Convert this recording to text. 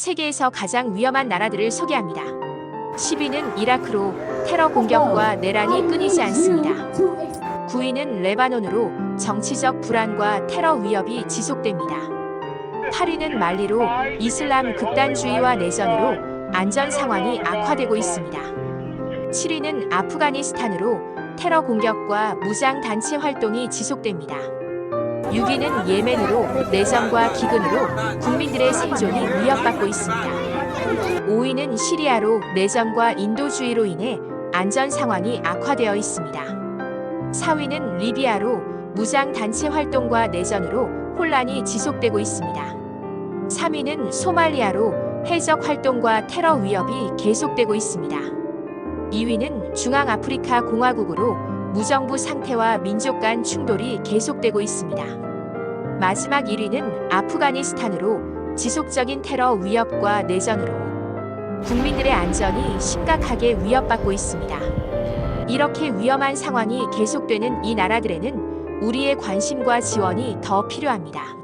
세계에서 가장 위험한 나라들을 소개합니다. 10위는 이라크로 테러 공격과 내란이 끊이지 않습니다. 9위는 레바논으로 정치적 불안과 테러 위협이 지속됩니다. 8위는 말리로 이슬람 극단주의와 내전으로 안전 상황이 악화되고 있습니다. 7위는 아프가니스탄으로 테러 공격과 무장 단체 활동이 지속됩니다. 6위는 예멘으로 내전과 기근으로 국민들의 생존이 위협받고 있습니다. 5위는 시리아로 내전과 인도주의로 인해 안전 상황이 악화되어 있습니다. 4위는 리비아로 무장 단체 활동과 내전으로 혼란이 지속되고 있습니다. 3위는 소말리아로 해적 활동과 테러 위협이 계속되고 있습니다. 2위는 중앙아프리카 공화국으로 무정부 상태와 민족 간 충돌이 계속되고 있습니다. 마지막 1위는 아프가니스탄으로 지속적인 테러 위협과 내전으로 국민들의 안전이 심각하게 위협받고 있습니다. 이렇게 위험한 상황이 계속되는 이 나라들에는 우리의 관심과 지원이 더 필요합니다.